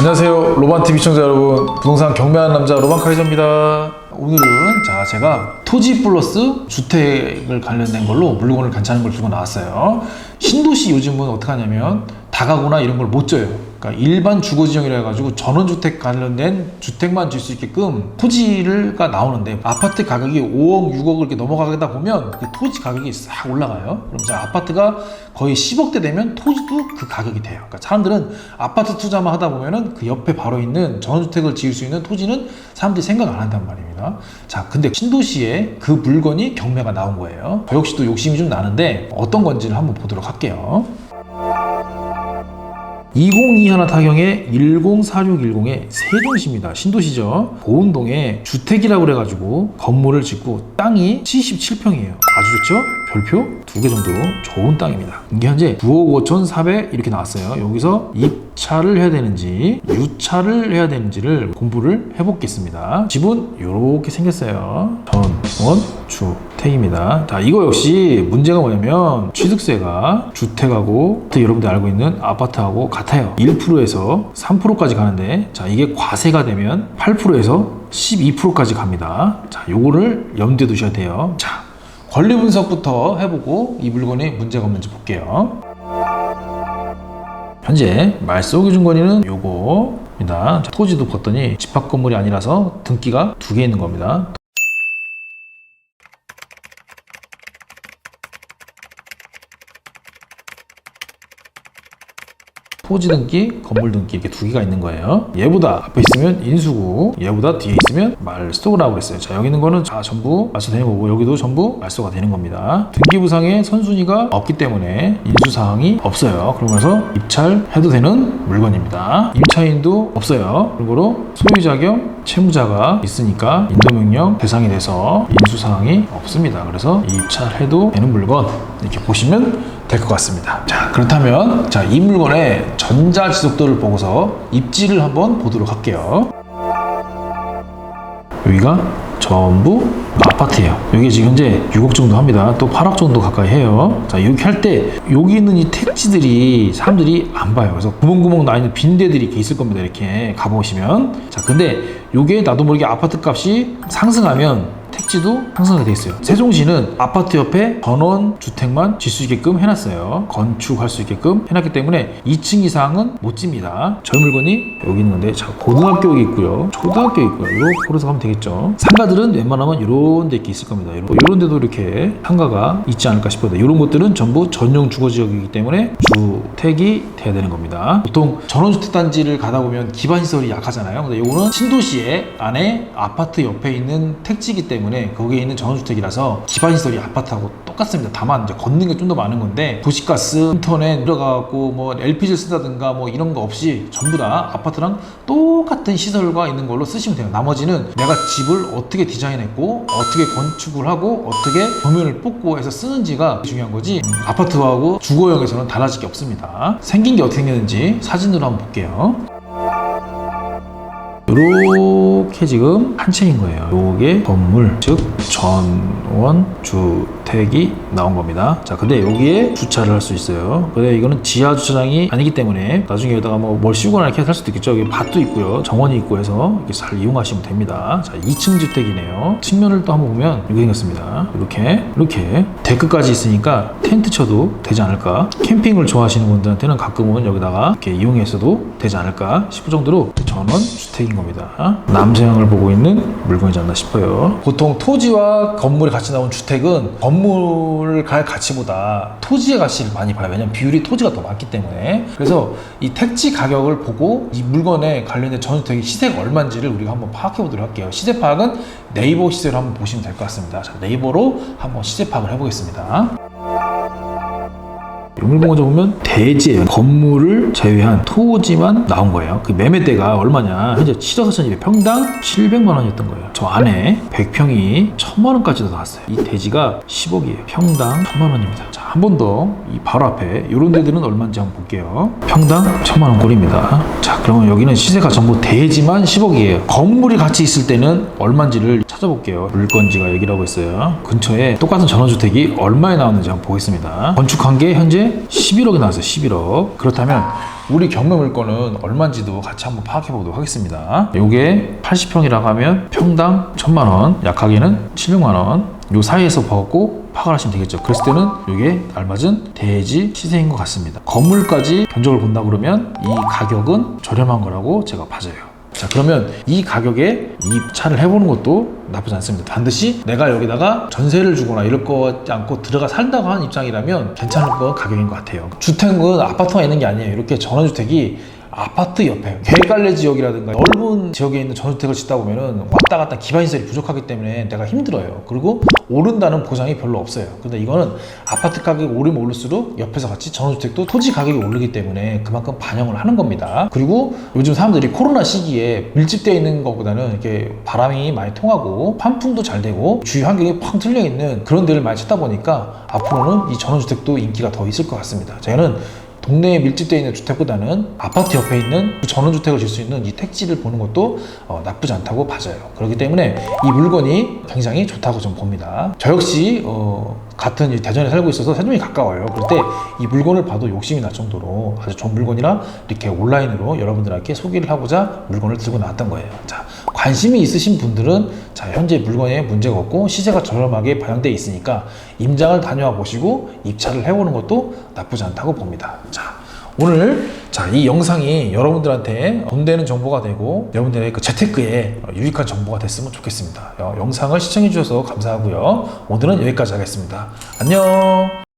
안녕하세요. 로반TV 시청자 여러분. 부동산 경매하는 남자 로반카이저입니다. 오늘은 자 제가 토지 플러스 주택을 관련된 걸로 물건을 괜찮은 걸 들고 나왔어요. 신도시 요즘은 어떻게 하냐면 다가구나 이런 걸 못 져요 그러니까 일반 주거 지형이라 해가지고 전원주택 관련된 주택만 질 수 있게끔 토지가 나오는데 아파트 가격이 5억, 6억을 이렇게 넘어가다 보면 그 토지 가격이 싹 올라가요. 그럼 이제 아파트가 거의 10억대 되면 토지도 그 가격이 돼요. 그러니까 사람들은 아파트 투자만 하다 보면은 그 옆에 바로 있는 전원주택을 지을 수 있는 토지는 사람들이 생각 안 한단 말입니다. 자, 근데 신도시에 그 물건이 경매가 나온 거예요. 저 역시도 욕심이 좀 나는데 어떤 건지를 한번 보도록 할게요. 2021 타경의 104610의 세종시입니다. 신도시죠. 보은동에 주택이라고 그래가지고 건물을 짓고 땅이 77평이에요. 아주 좋죠? 별표 두 개 정도 좋은 땅입니다. 이게 현재 9억 5천 4백 이렇게 나왔어요. 여기서 입차를 해야 되는지 유차를 해야 되는지를 공부를 해보겠습니다. 집은 이렇게 생겼어요. 전원 주택입니다. 자, 이거 역시 문제가 뭐냐면 취득세가 주택하고 여러분들 알고 있는 아파트하고 같아요. 1%에서 3%까지 가는데 자, 이게 과세가 되면 8%에서 12%까지 갑니다. 자, 요거를 염두에 두셔야 돼요. 자, 권리 분석부터 해보고 이 물건에 문제가 없는지 볼게요. 현재 말소기 준권리는 요거입니다. 자, 토지도 봤더니 집합 건물이 아니라서 등기가 두 개 있는 겁니다. 토지 등기, 건물 등기 이렇게 두 개가 있는 거예요. 얘보다 앞에 있으면 인수고 얘보다 뒤에 있으면 말소라고 그랬어요. 자 여기 있는 거는 다 전부 말소 되는 거고 여기도 전부 말소가 되는 겁니다. 등기부상에 선순위가 없기 때문에 인수 사항이 없어요. 그러면서 입찰해도 되는 물건입니다. 임차인도 없어요. 그리고 소유자 겸 채무자가 있으니까 인도명령 대상이 돼서 인수 사항이 없습니다. 그래서 입찰해도 되는 물건 이렇게 보시면 될 것 같습니다. 자, 그렇다면 자, 이 물건의 전자 지속도를 보고서 입지를 한번 보도록 할게요. 여기가 전부 아파트예요. 여기 지금 현재 6억 정도 합니다. 또 8억 정도 가까이 해요. 자, 이렇게 할 때 여기 있는 이 택지들이 사람들이 안 봐요. 그래서 구멍구멍 나 있는 빈대들이 있을 겁니다. 이렇게 가보시면. 자, 근데 요게 나도 모르게 아파트 값이 상승하면 택지도 상승하게 돼 있어요. 세종시는 아파트 옆에 전원 주택만 질 수 있게끔 해놨어요. 건축할 수 있게끔 해놨기 때문에 2층 이상은 못 집니다. 저 물건이 여기 있는 건데, 자 고등학교 여기 있고요, 초등학교 있고요. 이렇게 걸어서 가면 되겠죠. 상가들은 웬만하면 이런 데 있을 겁니다. 이런, 이런 데도 이렇게 상가가 있지 않을까 싶어요. 이런 것들은 전부 전용 주거 지역이기 때문에 주택이 돼야 되는 겁니다. 보통 전원주택 단지를 가다 보면 기반 시설이 약하잖아요. 근데 이거는 신도시의 안에 아파트 옆에 있는 택지이기 때문에 거기에 있는 전원주택이라서 기반 시설이 아파트하고 똑같습니다. 다만 이제 걷는 게 좀 더 많은 건데 도시가스, 인터넷 들어가고 뭐 LPG를 쓴다든가 뭐 이런 거 없이 전부 다 아파트랑 똑같은 시설과 있는 걸로 쓰시면 돼요. 나머지는 내가 집을 어떻게 디자인했고 어떻게 건축을 하고 어떻게 도면을 뽑고 해서 쓰는지가 중요한 거지 음, 아파트하고 주거형에서는 달라질 게 없습니다. 생긴 게 어떻게 생겼는지 사진으로 한번 볼게요. 이 렇게 지금 한 채인 거예요. 요게 건물, 즉 전원 주택이 나온 겁니다. 자, 근데 여기에 주차를 할 수 있어요. 근데 이거는 지하 주차장이 아니기 때문에 나중에 여기다가 뭐 뭘 씌우거나 이렇게 할 수도 있겠죠. 여기 밭도 있고요. 정원이 있고 해서 이렇게 잘 이용하시면 됩니다. 자, 2층 주택이네요. 측면을 또 한번 보면 이렇게 생겼습니다. 이렇게 이렇게 데크까지 있으니까 텐트 쳐도 되지 않을까. 캠핑을 좋아하시는 분들한테는 가끔은 여기다가 이렇게 이용해서도 되지 않을까 싶을 정도로 전원 주택인 겁니다. 남 서향을 보고 있는 물건이지 않나 싶어요. 보통 토지와 건물이 같이 나온 주택은 건물 갈 가치보다 토지의 가치를 많이 봐요. 왜냐면 비율이 토지가 더 많기 때문에. 그래서 이 택지 가격을 보고 이 물건에 관련된 전주택의 시세가 얼마인지를 우리가 한번 파악해 보도록 할게요. 시세 파악은 네이버 시세로 한번 보시면 될 것 같습니다. 자, 네이버로 한번 시세 파악을 해보겠습니다. 먼저 보면 대지예요. 건물을 제외한 토지만 나온 거예요. 그 매매대가 얼마냐? 현재 7억 4천 평당 700만 원이었던 거예요. 저 안에 100평이 1000만 원까지도 나왔어요. 이 대지가 10억이에요. 평당 1000만 원입니다. 자, 한 번 더 이 바로 앞에 이런 데들은 얼마인지 한번 볼게요. 평당 1000만 원 꼴입니다. 자, 그러면 여기는 시세가 전부 대지만 10억이에요. 건물이 같이 있을 때는 얼마인지를 찾아볼게요. 물건지가 하고 있어요. 근처에 똑같은 전원주택이 얼마에 나왔는지 한번 보겠습니다. 건축한 게 현재 11억이 나왔어요. 11억. 그렇다면 우리 경매 물건은 얼마인지도 같이 한번 파악해 보도록 하겠습니다. 요게 80평이라고 하면 평당 1000만 원, 약하게는 700만 원. 요 사이에서 보고 파악을 하시면 되겠죠. 그랬을 때는 이게 알맞은 대지 시세인 것 같습니다. 건물까지 견적을 본다 그러면 이 가격은 저렴한 거라고 제가 봐져요. 자 그러면 이 가격에 이 차를 해보는 것도 나쁘지 않습니다. 반드시 내가 여기다가 전세를 주거나 이럴 거 않고 들어가 산다고 하는 입장이라면 괜찮을 거 가격인 것 같아요. 주택은 아파트가 있는 게 아니에요. 이렇게 전원주택이 아파트 옆에 계획관리 지역이라든가 넓은 지역에 있는 전주택을 짓다 보면은 왔다 갔다 기반 시설이 부족하기 때문에 내가 힘들어요. 그리고 오른다는 보장이 별로 없어요. 근데 이거는 아파트 가격이 오르면 오를수록 옆에서 같이 전원주택도 토지 가격이 오르기 때문에 그만큼 반영을 하는 겁니다. 그리고 요즘 사람들이 코로나 시기에 밀집되어 있는 것보다는 이렇게 바람이 많이 통하고 환풍도 잘 되고 주위 환경이 팡 틀려 있는 그런 데를 많이 찾다 보니까 앞으로는 이 전원주택도 인기가 더 있을 것 같습니다. 저는 동네에 밀집되어 있는 주택보다는 아파트 옆에 있는 전원주택을 질 수 있는 이 택지를 보는 것도 어, 나쁘지 않다고 봐져요. 그렇기 때문에 이 물건이 굉장히 좋다고 좀 봅니다. 저 역시 어, 같은 이 대전에 살고 있어서 세종이 가까워요. 그럴 때 이 물건을 봐도 욕심이 날 정도로 아주 좋은 물건이라 이렇게 온라인으로 여러분들에게 소개를 하고자 물건을 들고 나왔던 거예요. 자, 관심이 있으신 분들은 자, 현재 물건에 문제가 없고 시세가 저렴하게 반영돼 있으니까 임장을 다녀와 보시고 입찰을 해보는 것도 나쁘지 않다고 봅니다. 자, 오늘 자, 이 영상이 여러분들한테 돈 되는 정보가 되고 여러분들의 그 재테크에 유익한 정보가 됐으면 좋겠습니다. 어, 영상을 시청해 주셔서 감사하고요. 오늘은 여기까지 하겠습니다. 안녕.